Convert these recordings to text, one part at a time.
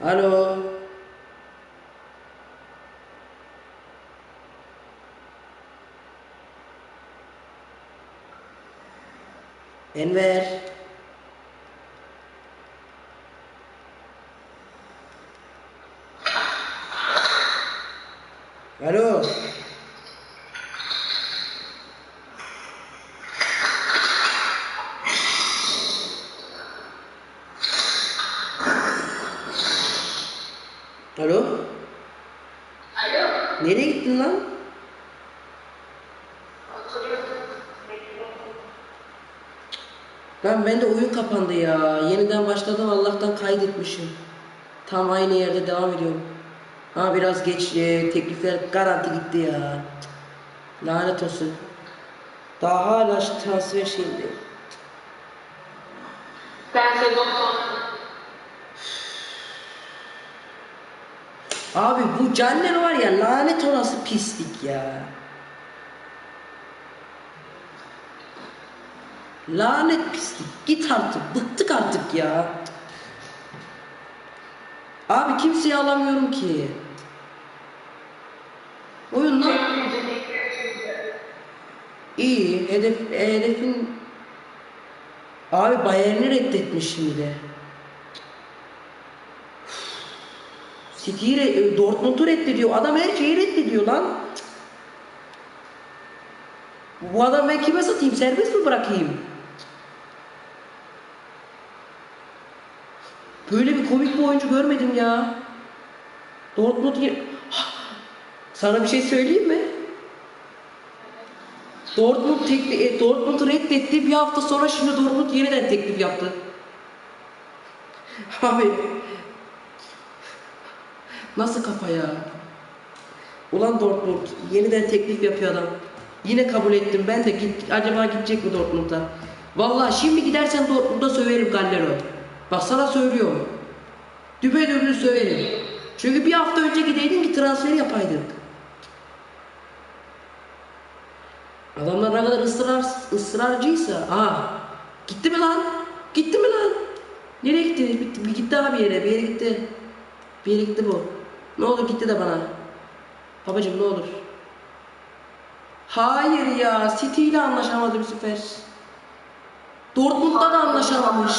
Aló. Enver. Lan ben de oyun kapandı ya. Yeniden başladım Allah'tan kaydetmişim. Tam aynı yerde devam ediyorum. Ha biraz geç e, teklifler garanti gitti ya. Lanet olsun. Daha hala şu transfer şeyinde. Ben sezon. Abi bu Caner var ya lanet orası pislik ya. Lanet pislik. Git artık. Bıktık artık ya. Abi kimseyi alamıyorum ki. Oyun lan. İyi. Hedef, hedefin... Abi Bayern'i reddetmiş şimdi. City'yi re- Dortmund'u reddediyor. Adam her şeyi reddediyor lan. Bu adam ben kime satayım? Serbest mi bırakayım? Böyle bir komik bir oyuncu görmedim ya. Dortmund. Sana bir şey söyleyeyim mi? Dortmund tekli, e, Dortmund'u reddetti. Bir hafta sonra şimdi Dortmund yeniden teklif yaptı. Abi Nasıl kafa ya? Ulan Dortmund yeniden teklif yapıyor adam. Yine kabul ettim. Ben de git, acaba gidecek mi Dortmund'a? Vallahi şimdi gidersen Dortmund'a söverim Gallero. Bak sana söylüyorum. Düpedüzlü söverim. Çünkü bir hafta önce gideydin ki transferi yapaydık. Adamlar ne kadar ısrar, ısrarcıysa. Aa, gitti mi lan? Gitti mi lan? Nereye gitti? Bir gitti abi bir yere. Bir yere gitti. Bir yere gitti bu. Ne olur gitti de bana. Babacım ne olur. Hayır ya. City ile anlaşamadı bu sefer. Dortmund'da da anlaşamamış.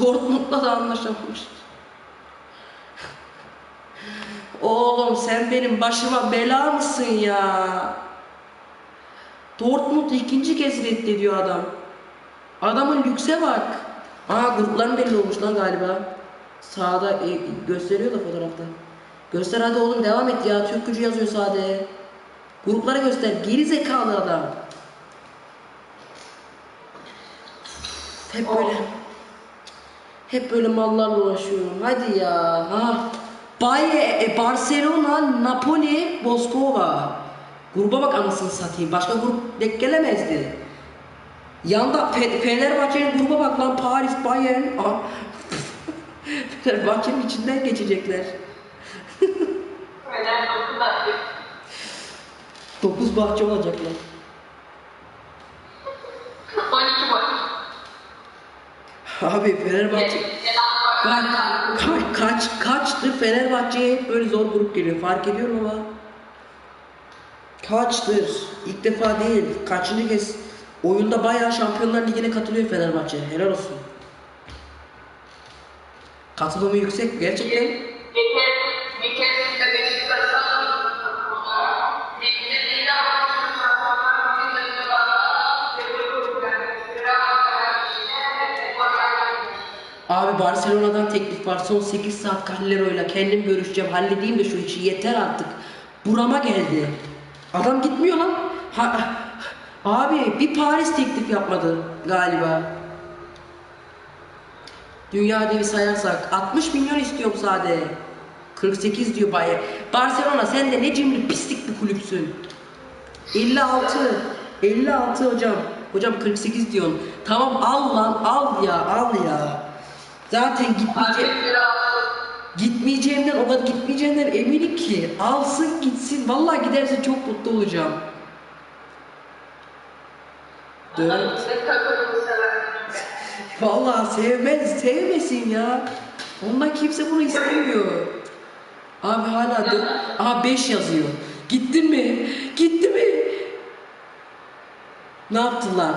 Dortmund'da da anlaşamamış. Oğlum sen benim başıma bela mısın ya? Dortmund ikinci kez reddediyor adam. Adamın lükse bak. Aa grupların belli olmuş lan galiba. Sağda e, gösteriyor da fotoğrafta. Göster hadi oğlum devam et ya. Türk gücü yazıyor sade. Gruplara göster. Geri zekalı adam. Hep böyle. Hep böyle mallarla uğraşıyorum. Hadi ya. Ha. Baye, e, Barcelona, Napoli, Moskova. Gruba bak anasını satayım. Başka grup denk gelemezdi. Yanda Fe- Fenerbahçe'nin gruba bak lan Paris, Bayern. Fenerbahçe'nin içinden geçecekler. Neden dokuda? 9 bahçe olacaklar. 12 maç. Abi Fenerbahçe... Bak ka- kaç kaçtır Fenerbahçe'ye hep böyle zor grup geliyor. Fark ediyorum ama. Kaçtır. İlk defa değil. Kaçıncı kez oyunda bayağı Şampiyonlar Ligi'ne katılıyor Fenerbahçe. Helal olsun. Katılımı yüksek gerçekten. Abi Barcelona'dan teklif var. Son 8 saat Callero'yla kendim görüşeceğim. Halledeyim de şu işi. Yeter artık. Burama geldi. Adam gitmiyor lan. Ha, abi bir Paris teklif yapmadı galiba. Dünya devi sayarsak 60 milyon istiyorum sade. 48 diyor Bayern. Barcelona sen de ne cimri pislik bir kulüpsün. 56. 56 hocam. Hocam 48 diyorsun. Tamam al lan al ya al ya. Zaten gitmeyecek. Gitmeyeceğimden o kadar gitmeyeceğimden eminim ki. Alsın gitsin. Vallahi giderse çok mutlu olacağım. Dört. Vallahi sevmez, sevmesin ya. Ondan kimse bunu istemiyor. Abi hala dön. Aha 5 yazıyor. Gittin mi? Gitti mi? Ne yaptılar?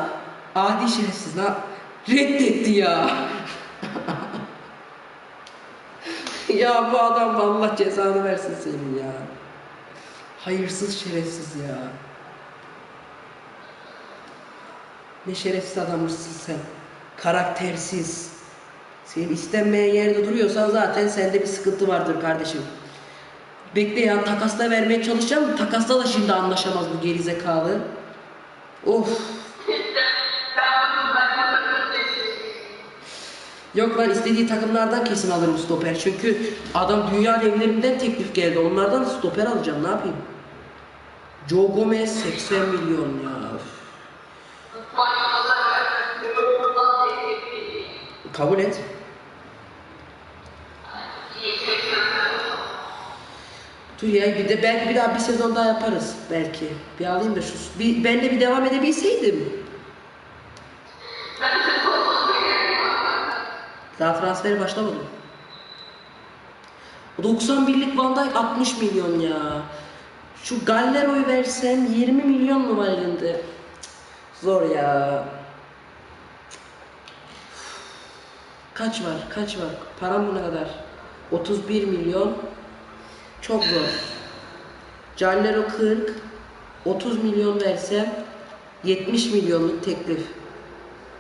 Adi şerefsiz yap- Reddetti ya. ya bu adam Allah cezanı versin senin ya. Hayırsız şerefsiz ya. Ne şerefsiz adammışsın sen. Karaktersiz. Senin istenmeyen yerde duruyorsan zaten sende bir sıkıntı vardır kardeşim. Bekle ya takasla vermeye çalışacağım. Takasla da şimdi anlaşamaz bu gerizekalı. Of. Yok lan istediği takımlardan kesin alırım stoper. Çünkü adam dünya devlerinden teklif geldi. Onlardan stoper alacağım. Ne yapayım? Joe Gomez 80 milyon ya. Kabul et. Dur ya bir de belki bir daha bir sezon daha yaparız belki. Bir alayım da şu bir ben de bir devam edebilseydim. Daha transferi başlamadı. 91'lik Van Dijk 60 milyon ya. Şu Gallero'yu versen 20 milyon mu var elinde? Zor ya. Kaç var? Kaç var? Param bu ne kadar? 31 milyon. Çok zor. Callero 40. 30 milyon versem 70 milyonluk teklif.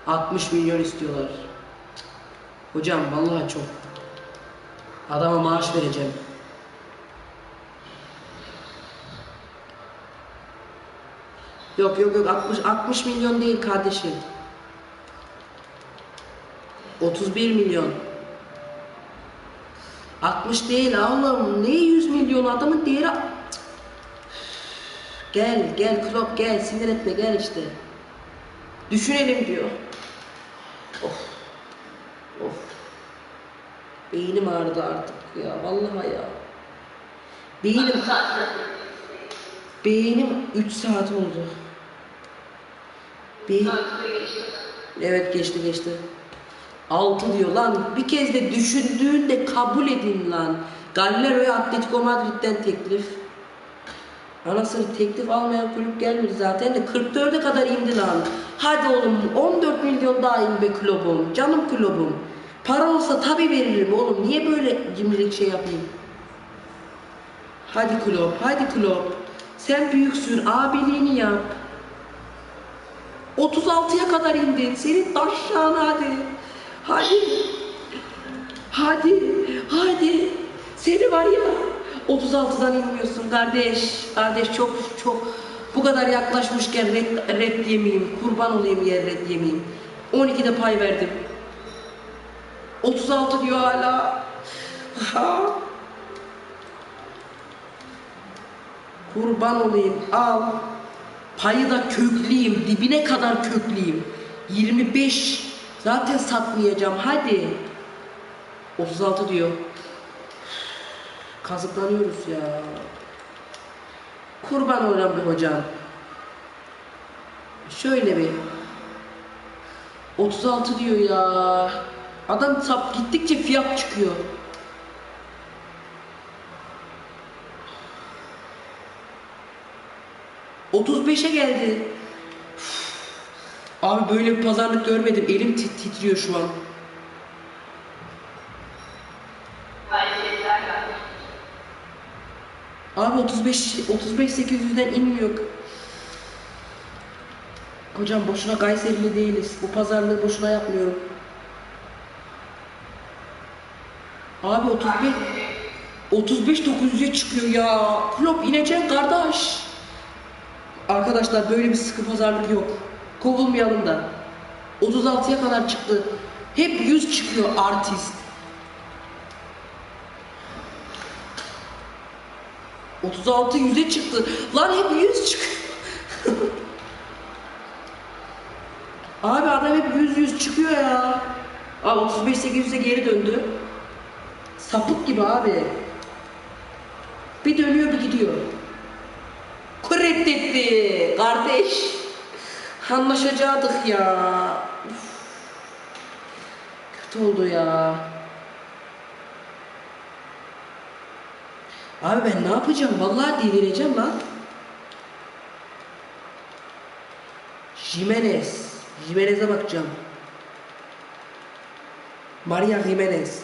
60 milyon istiyorlar. Hocam vallahi çok. Adama maaş vereceğim. Yok yok yok 60 60 milyon değil kardeşim. 31 milyon. 60 değil oğlum. Ne 100 milyon adamın değeri... Gel gel Klopp gel sinir etme gel işte. Düşünelim diyor. Of. Of. Beynim ağrıdı artık ya vallahi ya. Beynim beynim 3 saat oldu. Beyin... Evet geçti geçti. 6 diyor lan. Bir kez de düşündüğünde kabul edin lan. Gallero'ya Atletico Madrid'den teklif. Anasını teklif almayan kulüp gelmedi zaten de 44'e kadar indi lan. Hadi oğlum 14 milyon daha in be kulübüm. Canım kulübüm. Para olsa tabii veririm oğlum. Niye böyle cimrilik şey yapayım? Hadi kulüp, hadi kulüp. Sen büyüksün, abiliğini yap. 36'ya kadar indin. Senin taşşağın hadi. Hadi. Hadi. Hadi. Seni var ya 36'dan inmiyorsun kardeş. Kardeş çok çok bu kadar yaklaşmışken red, red yemeyeyim. Kurban olayım yer red yemeyeyim. 12'de pay verdim. 36 diyor hala. Ha. Kurban olayım al. Payı da kökleyeyim, dibine kadar kökleyeyim. 25 zaten satmayacağım hadi. 36 diyor. Kazıklanıyoruz ya. Kurban olayım bir hocam. Şöyle bir. 36 diyor ya. Adam sap gittikçe fiyat çıkıyor. Otuz beşe geldi. Üf. Abi böyle bir pazarlık görmedim. Elim tit- titriyor şu an. Abi 35 35 800'den inmiyor. Hocam boşuna Kayserili değiliz. Bu pazarlığı boşuna yapmıyorum. Abi 35 35 900'e çıkıyor ya. Klop ineceksin kardeş. Arkadaşlar böyle bir sıkı pazarlık yok. Kovulmayalım da. 36'ya kadar çıktı. Hep 100 çıkıyor artist. 36 100'e çıktı. Lan hep 100 çıkıyor. Abi adam hep 100 100 çıkıyor ya. Abi 35 800'e geri döndü. Sapık gibi abi. Bir dönüyor bir gidiyor. Reddetti kardeş. Anlaşacaktık ya. Üf. Kötü oldu ya. Abi ben ne yapacağım? Vallahi delireceğim lan. Jimenez. Jimenez'e bakacağım. Maria Jimenez.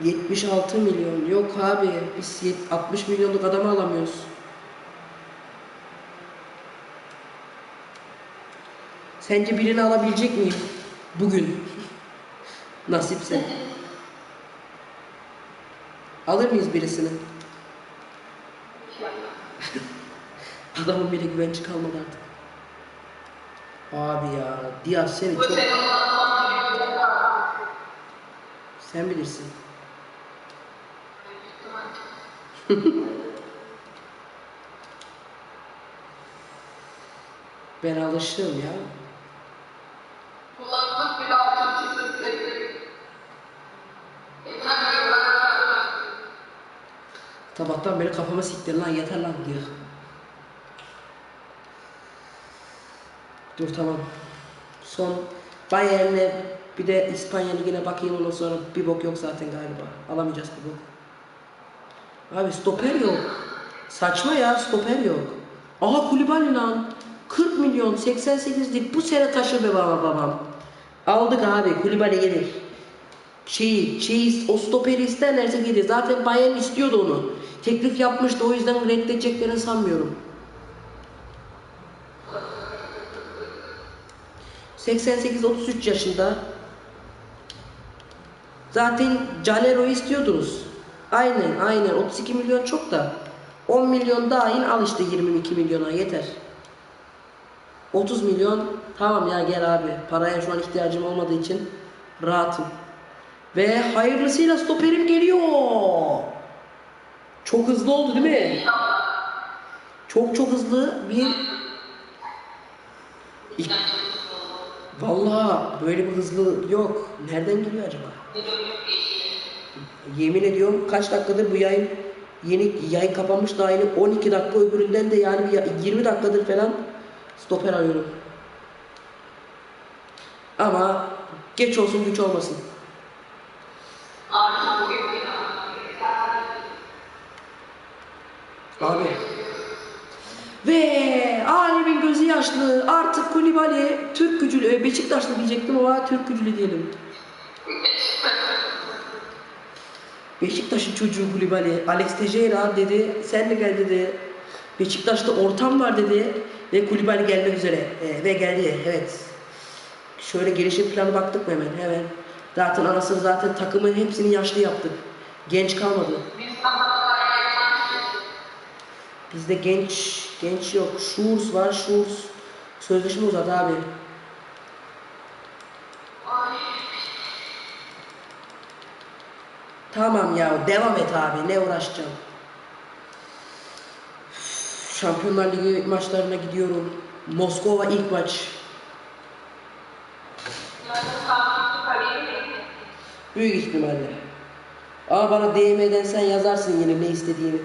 76 milyon. Yok abi. Biz yet- 60 milyonluk adamı alamıyoruz. Sence birini alabilecek miyim? Bugün. Nasipse. Alır mıyız birisini? Adamın bile güvenci kalmadı artık. Abi ya, Diaz seni çok... Sen bilirsin. Ben alışığım ya. Tabaktan beri kafama siktir lan yeter lan diyor. Dur tamam. Son Bayern'e bir de İspanya Ligi'ne bakayım ondan sonra bir bok yok zaten galiba. Alamayacağız bir bok. Abi stoper yok. Saçma ya stoper yok. Aha Kulübali lan. 40 milyon 88 değil. Bu sene taşır be baba babam. Aldık abi Kulübali gelir. Şeyi, şeyi, o stoperi isterlerse gelir. Zaten Bayern istiyordu onu. Teklif yapmıştı o yüzden reddedeceklerini sanmıyorum. 88-33 yaşında. Zaten Calero'yu istiyordunuz. Aynen aynen 32 milyon çok da. 10 milyon dahil al işte 22 milyona yeter. 30 milyon tamam ya gel abi. Paraya şu an ihtiyacım olmadığı için rahatım. Ve hayırlısıyla stoperim geliyor. Çok hızlı oldu değil mi? Çok çok hızlı bir Vallahi böyle bir hızlı yok. Nereden geliyor acaba? Yemin ediyorum kaç dakikadır bu yayın yeni yayın kapanmış daha yeni 12 dakika öbüründen de yani bir ya- 20 dakikadır falan stoper arıyorum. Ama geç olsun güç olmasın. Abi. Ve alemin gözü yaşlı artık Kulibali Türk gücülü e, Beşiktaşlı diyecektim ama Türk gücülü diyelim. Beşiktaş'ın çocuğu Kulibali Alex Teixeira dedi sen de gel dedi. Beşiktaş'ta ortam var dedi ve Kulibali gelmek üzere E, ve geldi evet. Şöyle gelişim planı baktık mı hemen hemen. Zaten anasını zaten takımın hepsini yaşlı yaptık. Genç kalmadı. Bizde genç genç yok. Şurs var. Şurs sözleşme uzadı abi. Tamam ya devam et abi ne uğraşacağım. Şampiyonlar Ligi maçlarına gidiyorum. Moskova ilk maç. Büyük ihtimalle. Ama bana DM'den sen yazarsın yine ne istediğini.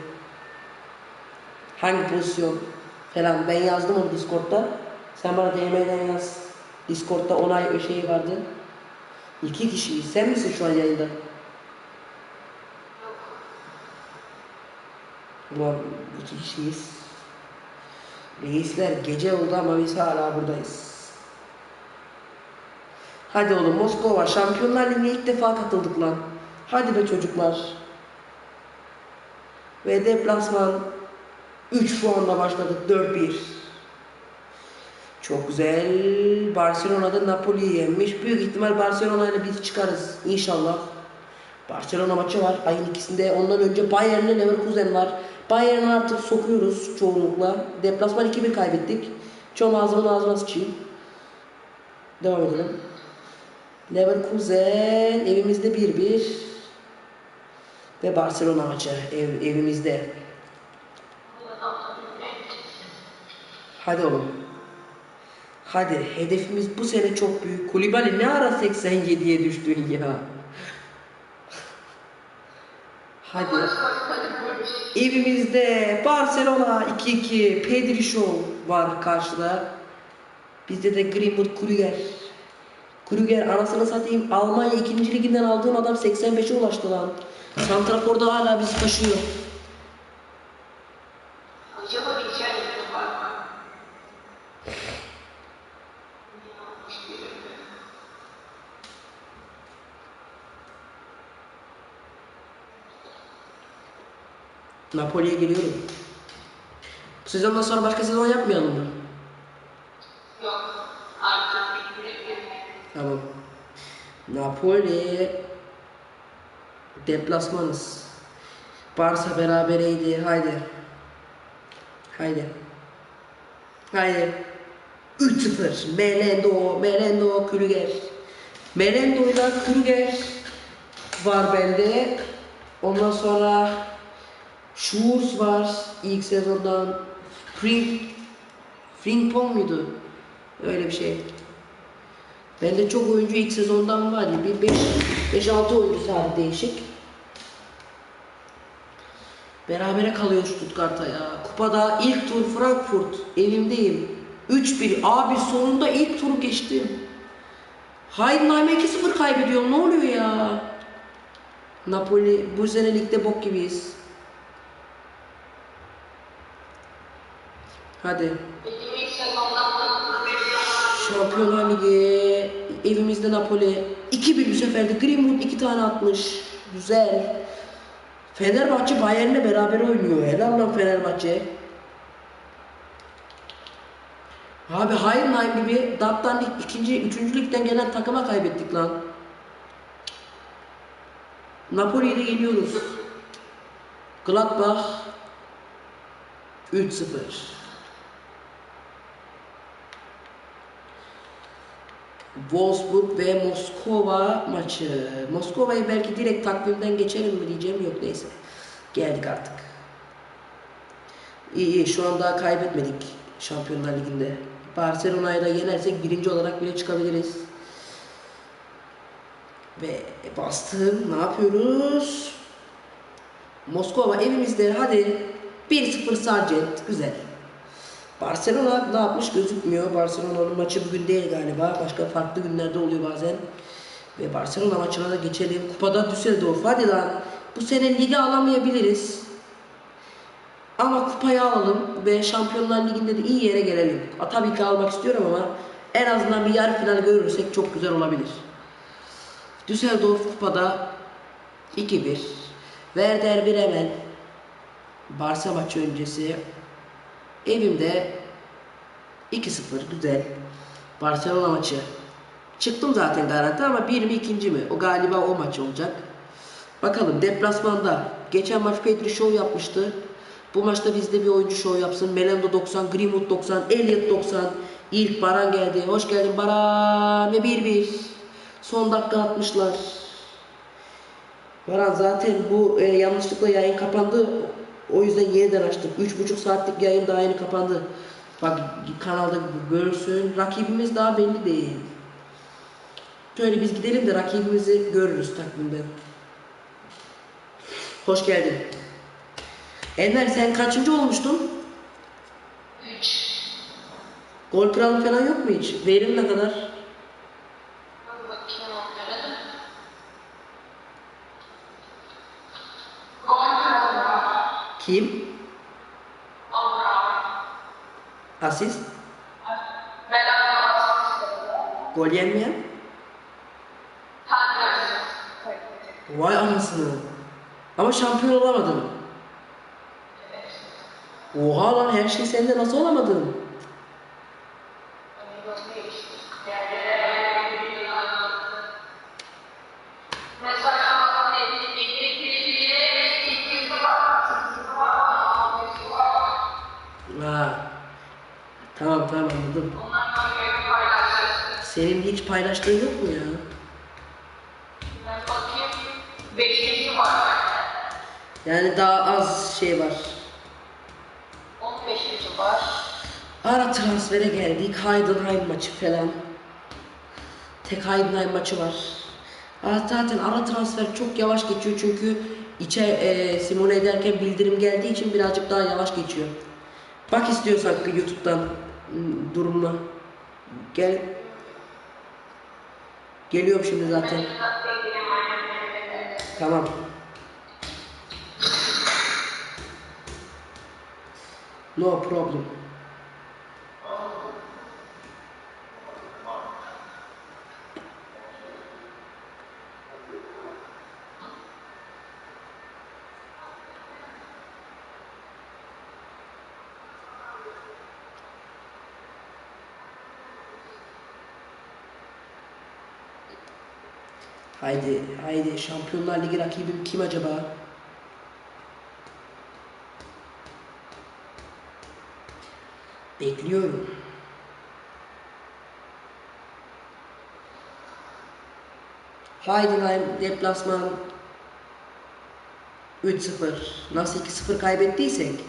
Hangi pozisyon falan. Ben yazdım onu Discord'da. Sen bana DM'den yaz. Discord'da onay şeyi vardı. İki kişiyiz. Sen misin şu an yayında? Ulan iki kişiyiz. Reisler gece oldu ama biz hala buradayız. Hadi oğlum Moskova Şampiyonlar Ligi'ne ilk defa katıldık lan. Hadi be çocuklar. Ve deplasman 3 puanla başladık 4-1. Çok güzel. Barcelona'da Napoli'yi yenmiş. Büyük ihtimal Barcelona ile biz çıkarız inşallah. Barcelona maçı var ayın ikisinde. Ondan önce Bayern'le Leverkusen var. Bayern'i artık sokuyoruz çoğunlukla. Deplasman 2-1 kaybettik. Çoğum ağzımın ağzına sıçayım. Devam edelim. Leverkusen evimizde 1-1. Ve Barcelona maçı ev, evimizde. Hadi oğlum. Hadi hedefimiz bu sene çok büyük. Kulibali ne ara 87'ye düştün ya. Hadi. Evimizde Barcelona 2-2 Pedri Show var karşıda. Bizde de Greenwood Krüger. Krüger anasını satayım Almanya 2. liginden aldığım adam 85'e ulaştı lan. Santrafor'da hala bizi taşıyor. Napoli'ye geliyorum. Bu sezondan sonra başka sezon yapmayalım mı? Yok. Artık. Tamam. Napoli deplasmanız. Barça berabereydi. Haydi. Haydi. Haydi. 3-0. Melendo, Melendo, Krüger. Melendo ile Krüger var bende. Ondan sonra Schurz var ilk sezondan. Frink Frimpong muydu? Öyle bir şey. Bende çok oyuncu ilk sezondan var ya. Bir 5-6 oyuncu sadece değişik. Berabere kalıyor Stuttgart'a ya. Kupada ilk tur Frankfurt. Evimdeyim. 3-1. Abi sonunda ilk turu geçtim. Heidenheim'e 2-0 kaybediyorum. Ne oluyor ya? Napoli bu sene ligde bok gibiyiz. Hadi. Şampiyonlar Ligi evimizde Napoli 2-1 bu sefer de Greenwood 2 tane atmış. Güzel. Fenerbahçe Bayern'le beraber oynuyor. Helal lan Fenerbahçe. Abi Heidenheim gibi Dattan lig, ikinci, üçüncü ligden gelen takıma kaybettik lan. Napoli'yi de yeniyoruz. Gladbach 3-0. Wolfsburg ve Moskova maçı. Moskova'yı belki direkt takvimden geçelim mi diyeceğim yok neyse. Geldik artık. İyi iyi şu an daha kaybetmedik Şampiyonlar Ligi'nde. Barcelona'yı da yenersek birinci olarak bile çıkabiliriz. Ve bastım. Ne yapıyoruz? Moskova evimizde. Hadi 1-0 Sargent. Güzel. Barcelona ne yapmış gözükmüyor. Barcelona'nın maçı bugün değil galiba. Başka farklı günlerde oluyor bazen. Ve Barcelona maçına da geçelim. Kupada Düsseldorf. Hadi lan. Bu sene ligi alamayabiliriz. Ama kupayı alalım ve Şampiyonlar Ligi'nde de iyi yere gelelim. A, tabii ki almak istiyorum ama en azından bir yarı final görürsek çok güzel olabilir. Düsseldorf kupada 2-1. Werder Bremen Barça maçı öncesi Evimde 2-0 güzel. Barcelona maçı. Çıktım zaten garanti ama bir mi ikinci mi? O galiba o maç olacak. Bakalım deplasmanda. Geçen maç Pedri show yapmıştı. Bu maçta bizde bir oyuncu show yapsın. Melendo 90, Greenwood 90, Elliot 90. İlk Baran geldi. Hoş geldin Baran. Ve 1-1. Son dakika atmışlar. Baran zaten bu e, yanlışlıkla yayın kapandı. O yüzden yeniden açtık. 3,5 saatlik yayın daha yeni kapandı. Bak kanalda görürsün. Rakibimiz daha belli değil. Şöyle biz gidelim de rakibimizi görürüz takvimde. Hoş geldin. Enver sen kaçıncı olmuştun? 3. Gol kralı falan yok mu hiç? Verim ne kadar? Bakayım onlara da. Gol kralı. Kim? Asist? Gol yenmeyen? Vay anasını. Ama şampiyon olamadın. Oha lan her şey sende nasıl olamadın? Tamam tamam anladım. Senin hiç paylaştığın yok mu ya? Bakayım. Var. Yani daha az şey var. 15. var. Ara transfere geldik. Heidenheim maçı falan. Tek Heidenheim maçı var. Zaten ara transfer çok yavaş geçiyor çünkü içe e, simüle ederken bildirim geldiği için birazcık daha yavaş geçiyor. Bak istiyorsan YouTube'dan durumuna. Gel. Geliyorum şimdi zaten. Tamam. No problem. Haydi, haydi. Şampiyonlar Ligi rakibim kim acaba? Bekliyorum. Heidenheim deplasman 3-0. Nasıl 2-0 kaybettiysek?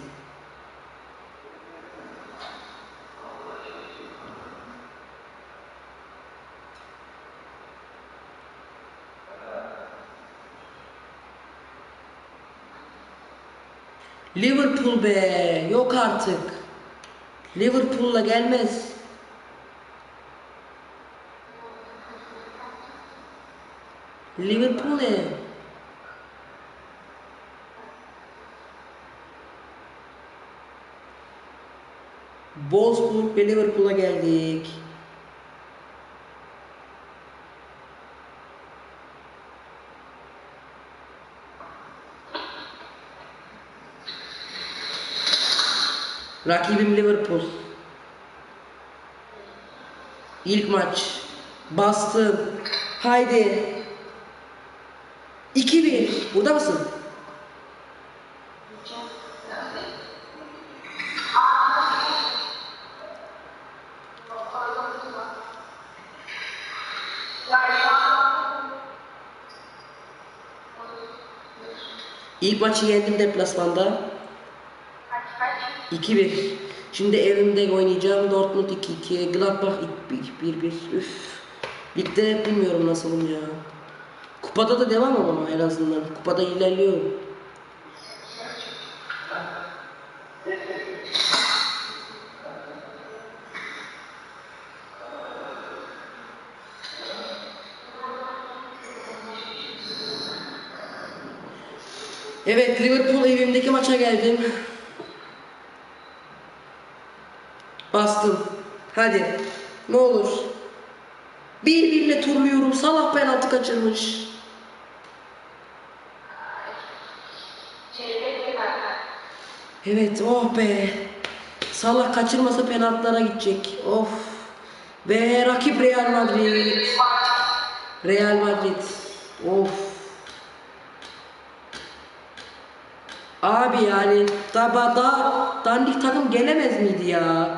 Liverpool be yok artık. Liverpool'la gelmez. Liverpool ne? Wolfsburg ve Liverpool'a geldik. Rakibim Liverpool. İlk maç. Bastım. Haydi. 2-1. Burada mısın? İlk maçı yendim deplasmanda. 2-1. Şimdi evimde oynayacağım. Dortmund 2-2. Gladbach 1-1. Üf. Ligde bilmiyorum nasılım ya. Kupada da devam ama en azından. Kupada ilerliyor. Evet Liverpool evimdeki maça geldim. Bastım. Hadi. Ne olur. Birbirine turluyorum. Salah penaltı kaçırmış. Evet oh be. Salah kaçırmasa penaltılara gidecek. Of. Ve rakip Real Madrid. Real Madrid. Of. Abi yani daha da dandik takım gelemez miydi ya?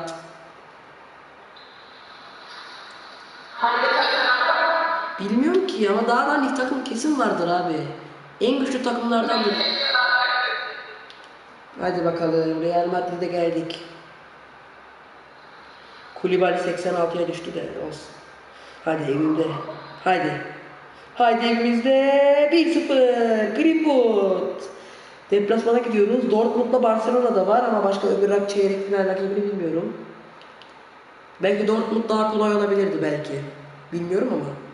Ki ama daha dandik takım kesin vardır abi. En güçlü takımlardandır. Hadi bakalım Real Madrid'e geldik. Kulibali 86'ya düştü de olsun. Hadi evimde. Hadi. Hadi evimizde 1-0. Greenwood. Deplasmana gidiyoruz. Dortmund'la Barcelona da var ama başka öbür rak çeyrek final rakibini bilmiyorum. Belki Dortmund daha kolay olabilirdi belki. Bilmiyorum ama.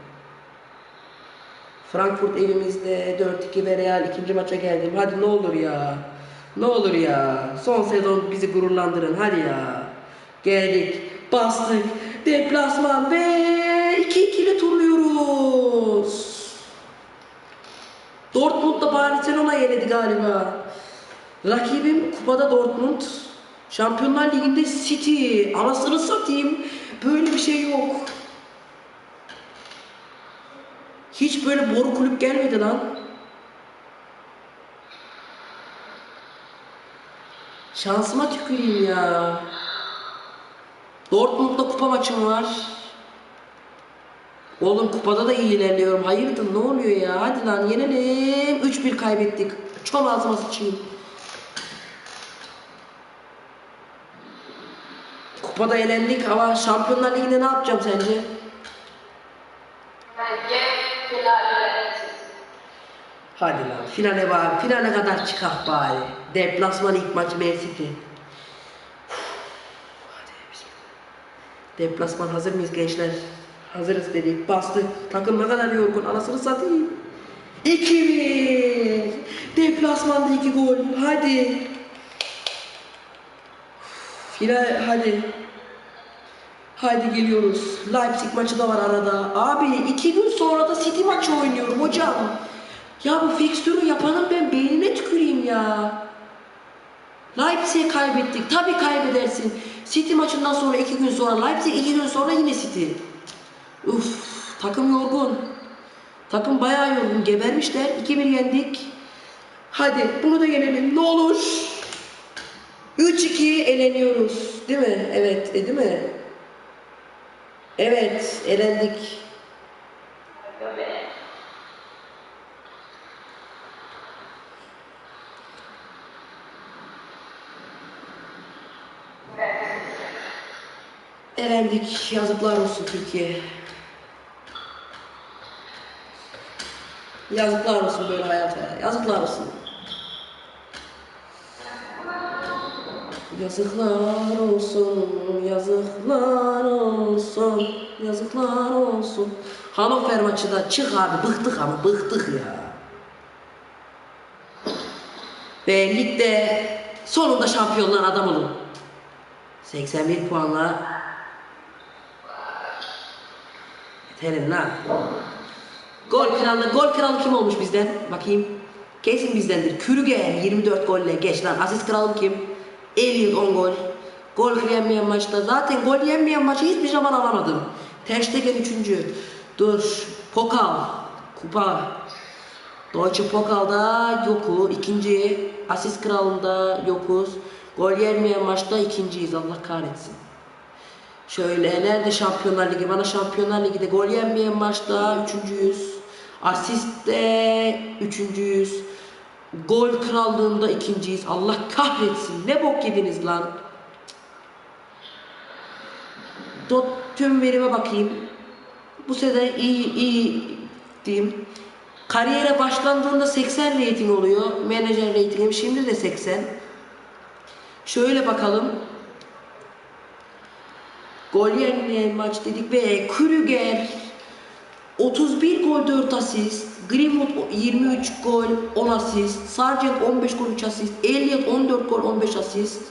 Frankfurt evimizde 4-2 ve Real ikinci maça geldim. Hadi ne olur ya. Ne olur ya. Son sezon bizi gururlandırın. Hadi ya. Geldik. Bastık. Deplasman ve 2-2'li turluyoruz. Dortmund'da Barcelona yenildi galiba. Rakibim kupada Dortmund. Şampiyonlar Ligi'nde City. Anasını satayım. Böyle bir şey yok. Hiç böyle boru kulüp gelmedi lan. Şansıma tüküreyim ya. Dortmund'da kupa maçım var. Oğlum kupada da iyi ilerliyorum. Hayırdır ne oluyor ya? Hadi lan yenelim. 3-1 kaybettik. Çom ağzıma sıçayım. Kupada elendik ama Şampiyonlar Ligi'nde ne yapacağım sence? Finalde Hadi lan finale bari. Finale kadar çıkak bari. Deplasman ilk maç Man City. Deplasman hazır mıyız gençler? Hazırız dedik. Bastık. Takım ne kadar yorgun. Anasını satayım. 2-1. Deplasmanda 2 gol. Hadi. Final hadi. Haydi geliyoruz. Leipzig maçı da var arada. Abi iki gün sonra da City maçı oynuyorum hocam. Ya bu fikstürü yapanın ben beynine tüküreyim ya. Leipzig'e kaybettik. Tabii kaybedersin. City maçından sonra iki gün sonra Leipzig iki gün sonra yine City. Uf takım yorgun. Takım bayağı yorgun. Gebermişler. 2-1 yendik. Hadi bunu da yenelim. Ne olur. 3-2 eleniyoruz. Değil mi? Evet. E, değil mi? Evet. Elendik. Aga be. Elendik. Yazıklar olsun Türkiye. Yazıklar olsun böyle hayata. Yazıklar olsun. Yazıklar olsun, yazıklar olsun, yazıklar olsun. Hannover maçı da çık abi, bıktık ama bıktık ya. Ve ligde sonunda şampiyonlar adam olun. 81 puanla Yeterin lan. Gol kralı, gol kralı kim olmuş bizden? Bakayım. Kesin bizdendir. Krüger 24 golle geç lan. Asist kralı kim? Elliot 10 gol. Gol yemeyen maçta zaten gol yemeyen maçı hiçbir zaman alamadım. Ter Stegen 3. Dur. Pokal. Kupa. Deutsche Pokal'da yoku. ikinci. Asist kralında yokuz. Gol yemeyen maçta ikinciyiz. Allah kahretsin. Şöyle nerede Şampiyonlar Ligi? Bana Şampiyonlar Ligi'de gol yenmeyen maçta üçüncüyüz. Asiste üçüncüyüz. Gol krallığında ikinciyiz. Allah kahretsin. Ne bok yediniz lan. Dot, tüm verime bakayım. Bu sene iyi iyi diyeyim. Kariyere başlandığında 80 rating oluyor. Menajer ratingim şimdi de 80. Şöyle bakalım. Gol yenmeyen maç dedik ve Krüger 31 gol 4 asist, Greenwood 23 gol 10 asist, Sargent 15 gol 3 asist, Elliot 14 gol 15 asist,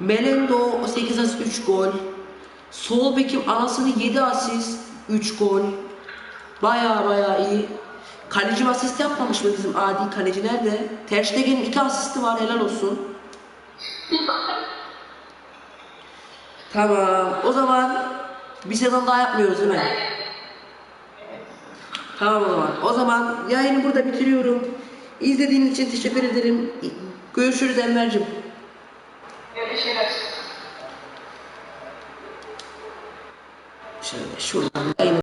Melendo 8 asist 3 gol, Sol bekim anasını 7 asist 3 gol. Baya baya iyi. Kaleci asist yapmamış mı bizim adi kaleci nerede? Ter Stegen'in 2 asisti var helal olsun. Tamam. O zaman bir sezon daha yapmıyoruz değil mi? Tamam o zaman. O zaman yayını burada bitiriyorum. İzlediğiniz için teşekkür ederim. Görüşürüz Enver'cim. Görüşürüz. Şöyle şuradan yayını